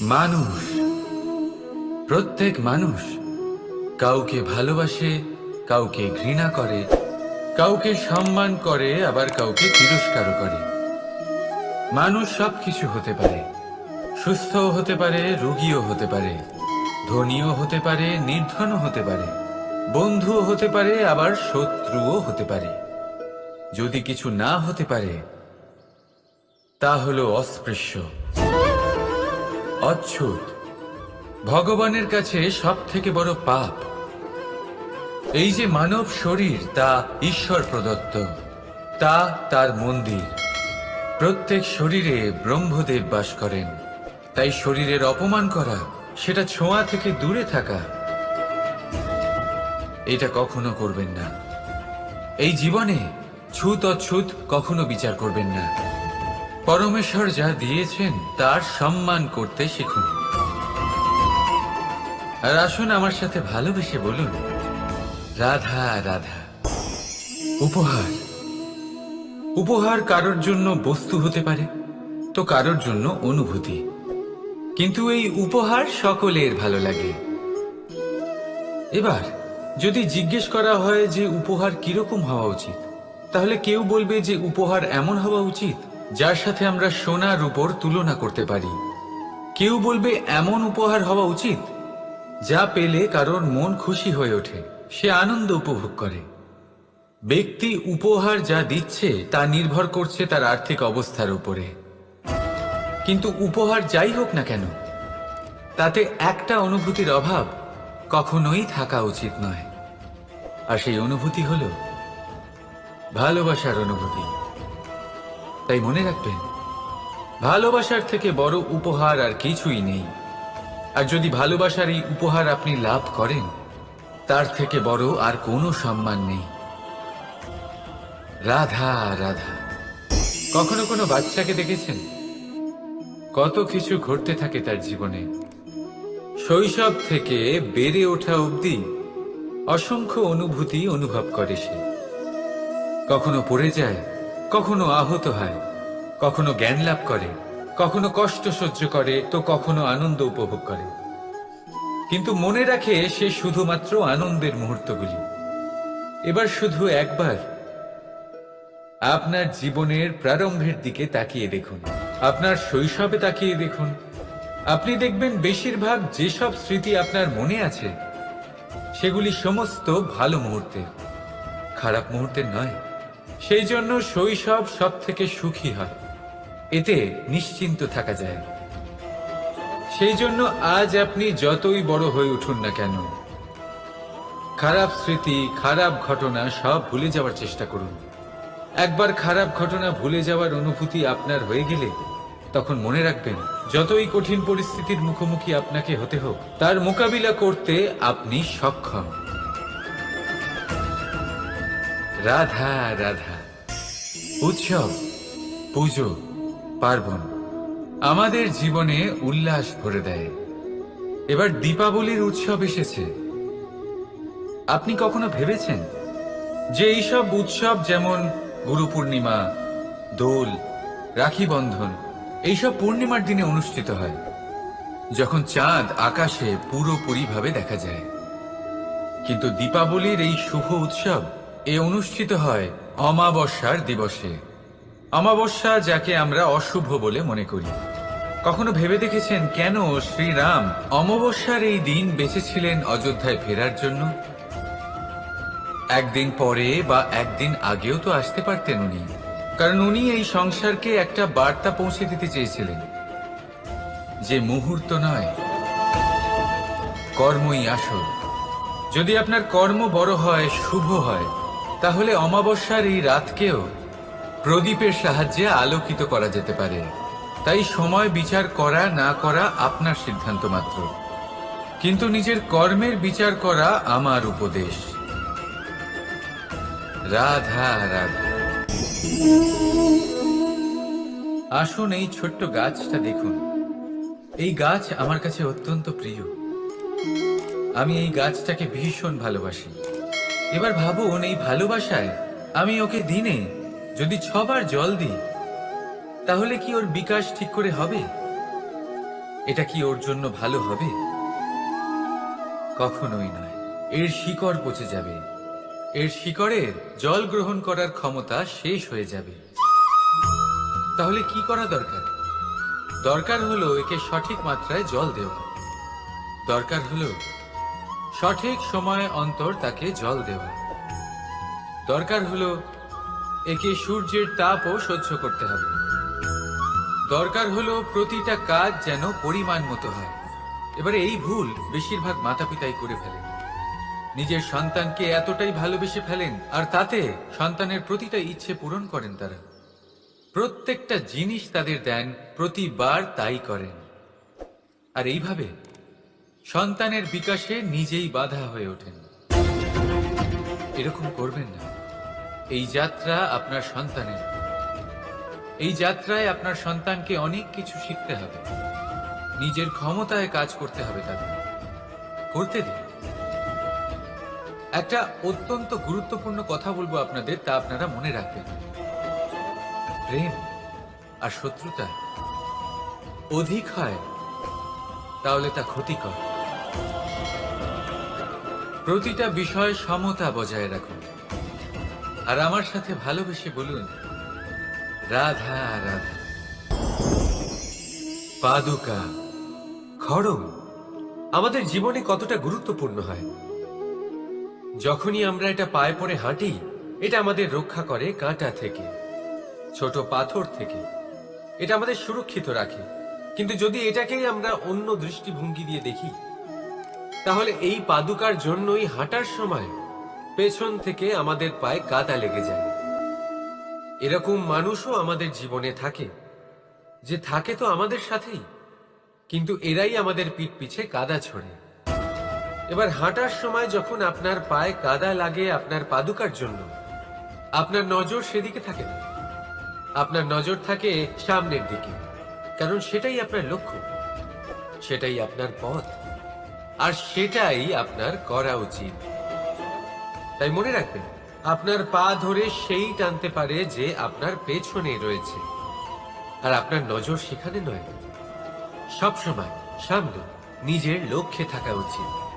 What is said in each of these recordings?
মানুষ। প্রত্যেক মানুষ কাউকে ভালোবাসে, কাউকে ঘৃণা করে, কাউকে সম্মান করে, আবার কাউকে তিরস্কারও করে। মানুষ সব কিছু হতে পারে। সুস্থও হতে পারে, রোগীও হতে পারে, ধনীও হতে পারে, নির্ধনও হতে পারে, বন্ধুও হতে পারে, আবার শত্রুও হতে পারে। যদি কিছু না হতে পারে, তা হলো অস্পৃশ্য। অচ্ছুত ভগবানের কাছে সব থেকে বড় পাপ। এই যে মানব শরীর, তা ঈশ্বর প্রদত্ত। তা তার মন্দির। প্রত্যেক শরীরে ব্রহ্মদেব বাস করেন। তাই শরীরের অপমান করা, সেটা ছোঁয়া থেকে দূরে থাকা। এটা কখনো করবেন না। এই জীবনে ছুত অছুত কখনো বিচার করবেন না। পরমেশ্বর যা দিয়েছেন, তার সম্মান করতে শিখুন। আর আসুন আমার সাথে ভালোবেসে বলুন, রাধা রাধা, উপহার। উপহার কারোর জন্য বস্তু হতে পারে, তো কারোর জন্য অনুভূতি। কিন্তু এই উপহার সকলের ভালো লাগে। এবার, যদি জিজ্ঞেস করা হয় যে উপহার কীরকম হওয়া উচিত, তাহলে কেউ বলবে যে উপহার এমন হওয়া উচিত যার সাথে আমরা সোনার উপর তুলনা করতে পারি। কেউ বলবে, এমন উপহার হওয়া উচিত যা পেলে কারোর মন খুশি হয়ে ওঠে। সে আনন্দ উপভোগ করে। ব্যক্তি উপহার যা দিচ্ছে, তা নির্ভর করছে তার আর্থিক অবস্থার উপরে। কিন্তু উপহার যাই হোক না কেন, তাতে একটা অনুভূতির অভাব কখনোই থাকা উচিত নয়। আর সেই অনুভূতি হল ভালোবাসার অনুভূতি। তাই মনে রাখবেন, ভালোবাসার থেকে বড় উপহার আর কিছুই নেই। আর যদি ভালোবাসার এই উপহার আপনি লাভ করেন, তার থেকে বড় আর কোনো সম্মান নেই। রাধা রাধা, কখনো কোনো বাচ্চাকে দেখেছেন? কত কিছু ঘটতে থাকে তার জীবনে। শৈশব থেকে বেড়ে ওঠা অবধি অসংখ্য অনুভূতি অনুভব করে সে। কখনো পড়ে যায় কখনো আহত হয়, কখনো জ্ঞান লাভ করে, কখনো কষ্ট সহ্য করে, তো কখনো আনন্দ উপভোগ করে। কিন্তু মনে রাখে সে শুধুমাত্র আনন্দের মুহূর্তগুলি। এবার শুধু একবার আপনার জীবনের প্রারম্ভের দিকে তাকিয়ে দেখুন, আপনার শৈশবে তাকিয়ে দেখুন। আপনি দেখবেন বেশিরভাগ যেসব স্মৃতি আপনার মনে আছে, সেগুলি সমস্ত ভালো মুহূর্তের, খারাপ মুহূর্তের নয়। সেই জন্য শৈশব সব থেকে সুখী হয়। এতে নিশ্চিন্ত থাকা যায়। সেই জন্য আজ আপনি যতই বড় হয়ে উঠুন না কেন, খারাপ স্মৃতি, খারাপ ঘটনা সব ভুলে যাওয়ার চেষ্টা করুন। একবার খারাপ ঘটনা ভুলে যাওয়ার অনুভূতি আপনার হয়ে গেলে তখন মনে রাখবেন, যতই কঠিন পরিস্থিতির মুখোমুখি আপনাকে হতে হোক, তার মোকাবিলা করতে আপনি সক্ষম। রাধা রাধা। উৎসব, পুজো, পার্বণ আমাদের জীবনে উল্লাস ভরে দেয়। এবার দীপাবলির উৎসব এসেছে। আপনি কখনো ভেবেছেন যে এইসব উৎসব যেমন গুরু পূর্ণিমা, দোল, রাখি বন্ধন, এইসব পূর্ণিমার দিনে অনুষ্ঠিত হয়, যখন চাঁদ আকাশে পুরোপুরিভাবে দেখা যায়। কিন্তু দীপাবলির এই শুভ উৎসব এ অনুষ্ঠিত হয় অমাবস্যার দিবসে। অমাবস্যা যাকে আমরা অশুভ বলে মনে করি। কখনো ভেবে দেখেছেন কেন শ্রীরাম অমাবস্যার এই দিন বেঁচেছিলেন অযোধ্যায় ফেরার জন্য? একদিন পরে বা একদিন আগেও তো আসতে পারতেন উনি, কারণ উনি এই সংসারকে একটা বার্তা পৌঁছে দিতে চেয়েছিলেন। যে মুহূর্ত নয়, কর্মই আসল। যদি আপনার কর্ম বড় হয়, শুভ হয় তাহলে অমাবস্যার এই রাতকেও প্রদীপের সাহায্যে আলোকিত করা যেতে পারে। তাই সময় বিচার করা না করা আপনার সিদ্ধান্ত মাত্র। কিন্তু নিজের কর্মের বিচার করা আমার উপদেশ। রাধা রাধা। আসুন এই ছোট্ট গাছটা দেখুন। এই গাছ আমার কাছে অত্যন্ত প্রিয়। আমি এই গাছটাকে ভীষণ ভালোবাসি। এবার ভাবুন এই ভালোবাসায় আমি ওকে দিনে যদি ছবার জল দিই, তাহলে কি ওর বিকাশ ঠিক করে হবে? এটা কি ওর জন্য ভালো হবে? কখনোই নয়। এর শিকড় পচে যাবে। এর শিকড়ের জল গ্রহণ করার ক্ষমতা শেষ হয়ে যাবে। তাহলে কি করা দরকার? দরকার হলো একে সঠিক মাত্রায় জল দেওয়া। দরকার হলো সঠিক সময় অন্তর তাকে জল দেওয়া দরকার হলো একে সূর্যের তাপও সহ্য করতে হবে। দরকার হলো প্রতিটা কাজ যেন পরিমাণ মতো হয়। এবারে এই ভুল বেশিরভাগ মাতা পিতাই করে ফেলেন। নিজের সন্তানকে এতটাই ভালোবেসে ফেলেন, আর তাতে সন্তানের প্রতিটা ইচ্ছে পূরণ করেন তারা। প্রত্যেকটা জিনিস তাদের দেন, প্রতিবার তাই করেন। আর এইভাবে সন্তানের বিকাশে নিজেই বাধা হয়ে ওঠেন। এরকম করবেন না। এই যাত্রা আপনার সন্তানের। এই যাত্রায় আপনার সন্তানকে অনেক কিছু শিখতে হবে। নিজের ক্ষমতায় কাজ করতে হবে তাদের করতে দিন। একটা অত্যন্ত গুরুত্বপূর্ণ কথা বলব আপনাদের, তা আপনারা মনে রাখবেন। প্রেম আর শত্রুতা অধিক হয়, তাহলে তা ক্ষতিকর। প্রতিটা বিষয় সমতা বজায় রাখুন। আর আমার সাথে ভালোবেসে বলুন, রাধা রাধা। পাদুকা, খড়ম, আমাদের জীবনে কতটা গুরুত্বপূর্ণ হয়। যখনই আমরা এটা পায়ে পড়ে হাঁটি, এটা আমাদের রক্ষা করে কাঁটা থেকে, ছোট পাথর থেকে। এটা আমাদের সুরক্ষিত রাখে। কিন্তু যদি এটাকেই আমরা অন্য দৃষ্টিভঙ্গি দিয়ে দেখি তাহলে এই পাদুকার জন্যই হাঁটার সময় পেছন থেকে আমাদের পায়ে কাদা লেগে যায়। এরকম মানুষও আমাদের জীবনে থাকে, যে থাকে তো আমাদের সাথেই, কিন্তু এরাই আমাদের পিঠ পিছে কাদা ছড়ে। এবার হাঁটার সময় যখন আপনার পায়ে কাদা লাগে আপনার পাদুকার জন্য, আপনার নজর সেদিকে থাকে না। আপনার নজর থাকে সামনের দিকে, কারণ সেটাই আপনার লক্ষ্য, সেটাই আপনার পথ। আর সেটাই আপনার করা উচিত। তাই মনে রাখবেন, আপনার পা ধরে সেই টানতে পারে যে আপনার পেছনে রয়েছে। আর আপনার নজর সেখানে নয়। সবসময় সামনে নিজের লক্ষ্যে থাকা উচিত।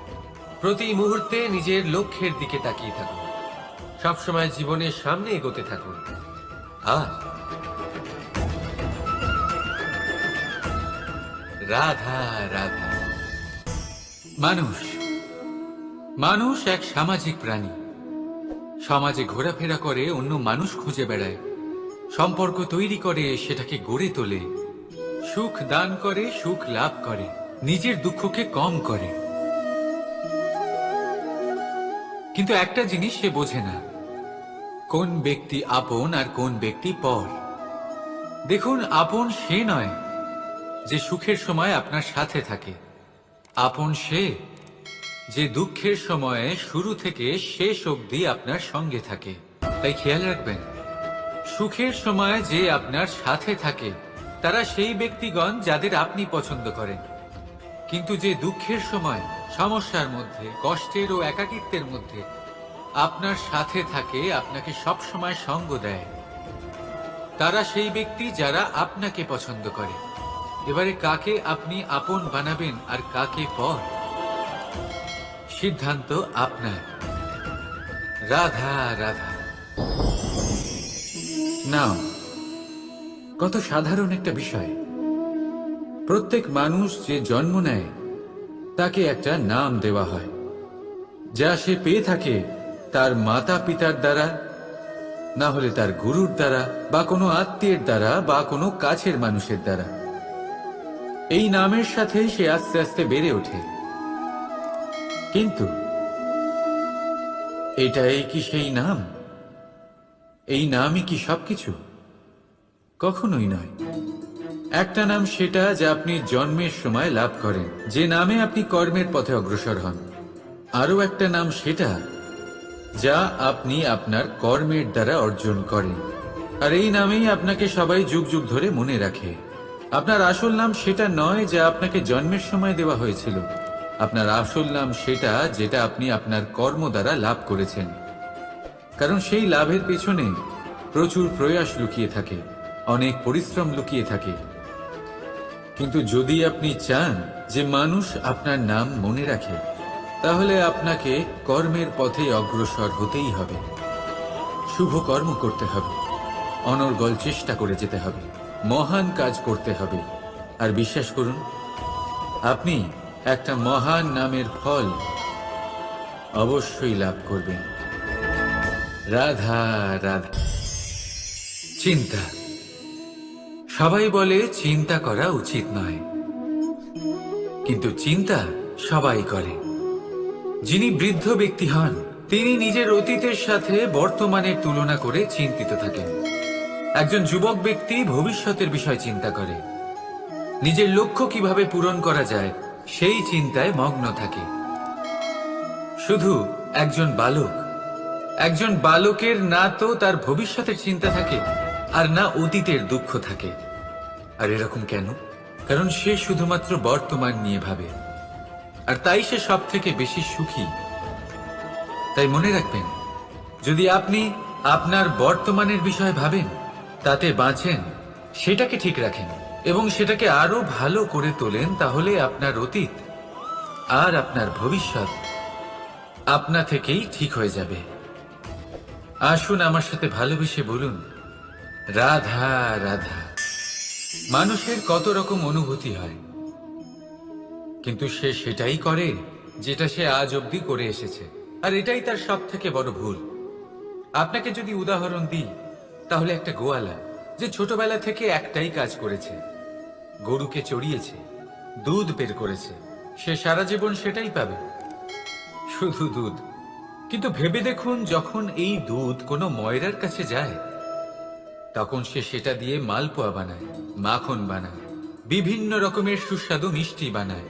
প্রতি মুহূর্তে নিজের লক্ষ্যের দিকে তাকিয়ে থাকুন। সবসময় জীবনের সামনে এগোতে থাকুন। আর রাধা রাধা। মানুষ। মানুষ এক সামাজিক প্রাণী। সমাজে ঘোরাফেরা করে, অন্য মানুষ খুঁজে বেড়ায়। সম্পর্ক তৈরি করে, সেটাকে গড়ে তোলে। সুখ দান করে, সুখ লাভ করে। নিজের দুঃখকে কম করে। কিন্তু একটা জিনিস সে বোঝে না। কোন ব্যক্তি আপন আর কোন ব্যক্তি পর। দেখুন, আপন সে নয় যে সুখের সময় আপনার সাথে থাকে। আপন সে, যে দুঃখের সময়ে শুরু থেকে শেষ অবধি আপনার সঙ্গে থাকে। তাই খেয়াল রাখবেন, সুখের সময় যে আপনার সাথে থাকে, তারা সেই ব্যক্তিগণ যাদের আপনি পছন্দ করেন। কিন্তু যে দুঃখের সময়, সমস্যার মধ্যে, কষ্টের ও একাকিত্বের মধ্যে আপনার সাথে থাকে, আপনাকে সব সময় সঙ্গ দেয়। তারা সেই ব্যক্তি যারা আপনাকে পছন্দ করে। এবারে কাকে আপনি আপন বানাবেন আর কাকে পর? সিদ্ধান্ত আপনার। রাধা রাধা। নাও, কত সাধারণ একটা বিষয়। প্রত্যেক মানুষ যে জন্ম নেয়, তাকে একটা নাম দেওয়া হয়। যা সে পেয়ে থাকে তার মাতা পিতার দ্বারা, না হলে তার গুরুর দ্বারা, বা কোনো আত্মীয়ের দ্বারা, বা কোনো কাছের মানুষের দ্বারা। এই নামের সাথে সে আস্তে আস্তে বেড়ে ওঠে। কিন্তু এটাই কি সেই নাম? এই নামই কি সবকিছু? কখনোই নয়। একটা নাম সেটা যা আপনি জন্মের সময় লাভ করেন। যে নামে আপনি কর্মের পথে অগ্রসর হন। আরও একটা নাম সেটা যা আপনি আপনার কর্মের দ্বারা অর্জন করেন। আর এই নামেই আপনাকে সবাই যুগ যুগ ধরে মনে রাখে। আপনার আসল নাম সেটা নয় যা আপনাকে জন্মের সময় দেওয়া হয়েছিল। আপনার আসল নাম সেটা যেটা আপনি আপনার কর্ম দ্বারা লাভ করেছেন। কারণ সেই লাভের পেছনে প্রচুর প্রয়াস লুকিয়ে থাকে, অনেক পরিশ্রম লুকিয়ে থাকে। কিন্তু যদি আপনি চান যে মানুষ আপনার নাম মনে রাখে, তাহলে আপনাকে কর্মের পথে অগ্রসর হতেই হবে। শুভ কর্ম করতে হবে, অনর্গল চেষ্টা করে যেতে হবে। মহান কাজ করতে হবে। আর বিশ্বাস করুন, আপনি একটা মহান নামের ফল অবশ্যই লাভ করবেন। রাধা রাধা। চিন্তা। সবাই বলে চিন্তা করা উচিত নয়। কিন্তু চিন্তা সবাই করে। যিনি বৃদ্ধ ব্যক্তি হন, তিনি নিজের অতীতের সাথে বর্তমানের তুলনা করে চিন্তিত থাকেন। একজন যুবক ব্যক্তি ভবিষ্যতের বিষয় চিন্তা করে। নিজের লক্ষ্য কীভাবে পূরণ করা যায়, সেই চিন্তায় মগ্ন থাকে। শুধু একজন বালক। একজন বালকের না তো তার ভবিষ্যতের চিন্তা থাকে, আর না অতীতের দুঃখ থাকে। আর এরকম কেন? কারণ সে শুধুমাত্র বর্তমান নিয়ে ভাবে। আর তাই সে সব থেকে বেশি সুখী। তাই মনে রাখবেন, যদি আপনি আপনার বর্তমানের বিষয় ভাবেন তাতে বাঁচেন, সেটাকে ঠিক রাখেন এবং সেটাকে আরও ভালো করে তোলেন তাহলে আপনার অতীত আর আপনার ভবিষ্যৎ আপনা থেকেই ঠিক হয়ে যাবে। আসুন আমার সাথে ভালোবেসে বলুন, রাধা রাধা। মানুষের কত রকম অনুভূতি হয়। কিন্তু সে সেটাই করে যেটা সে আজ অবধি করে এসেছে। আর এটাই তার সব থেকে বড় ভুল। আপনাকে যদি উদাহরণ দিই তাহলে একটা গোয়ালা, যে ছোটবেলা থেকে একটাই কাজ করেছে। গরুকে চড়িয়েছে, দুধ বের করেছে, সে সারা জীবন সেটাই পাবে। শুধু দুধ। কিন্তু ভেবে দেখুন, যখন এই দুধ কোনো ময়রার কাছে যায়, তখন সে সেটা দিয়ে মালপোয়া বানায়, মাখন বানায়, বিভিন্ন রকমের সুস্বাদু মিষ্টি বানায়,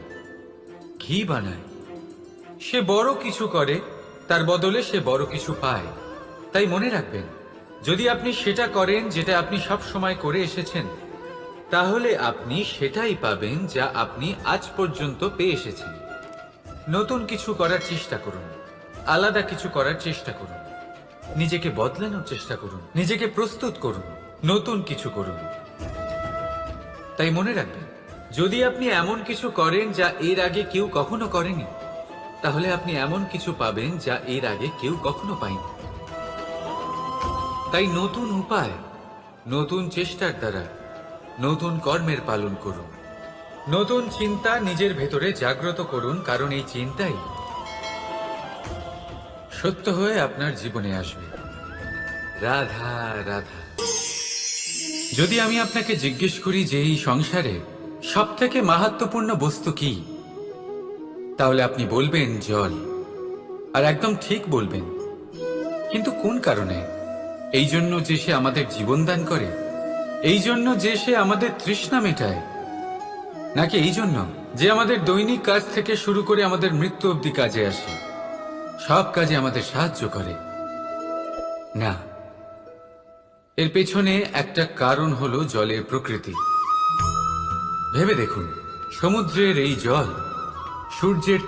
ঘি বানায়। সে বড় কিছু করে, তার বদলে সে বড় কিছু পায়। তাই মনে রাখবেন যদি আপনি সেটা করেন যেটা আপনি সব সময় করে এসেছেন, তাহলে আপনি সেটাই পাবেন যা আপনি আজ পর্যন্ত পেয়ে এসেছেন। নতুন কিছু করার চেষ্টা করুন। আলাদা কিছু করার চেষ্টা করুন। নিজেকে বদলানোর চেষ্টা করুন। নিজেকে প্রস্তুত করুন। নতুন কিছু করুন। তাই মনে রাখবেন, যদি আপনি এমন কিছু করেন যা এর আগে কেউ কখনো করেনি, তাহলে আপনি এমন কিছু পাবেন যা এর আগে কেউ কখনো পায়নি। তাই নতুন উপায়, নতুন চেষ্টার দ্বারা নতুন কর্মের পালন করুন। নতুন চিন্তা নিজের ভেতরে জাগ্রত করুন, কারণ এই চিন্তাই সত্য হয়ে আপনার জীবনে আসবে। রাধা রাধা। যদি আমি আপনাকে জিজ্ঞেস করি যে এই সংসারে সব থেকে মাহাত্মপূর্ণ বস্তু কি, তাহলে আপনি বলবেন জল। আর একদম ঠিক বলবেন। কিন্তু কোন কারণে? এই জন্য যে সে আমাদের জীবন দান করে, এই জন্য যে সে আমাদের তৃষ্ণা মেটায়। নাকি এই জন্য? যে আমাদের দৈনিক কাজ থেকে শুরু করে আমাদের মৃত্যু অবধি কাজে আসে। সব কাজে আমাদের সাহায্য করে। না, এর পেছনে একটা কারণ হলো জলের প্রকৃতি। ভেবে দেখুন, সমুদ্রের এই জল সূর্যের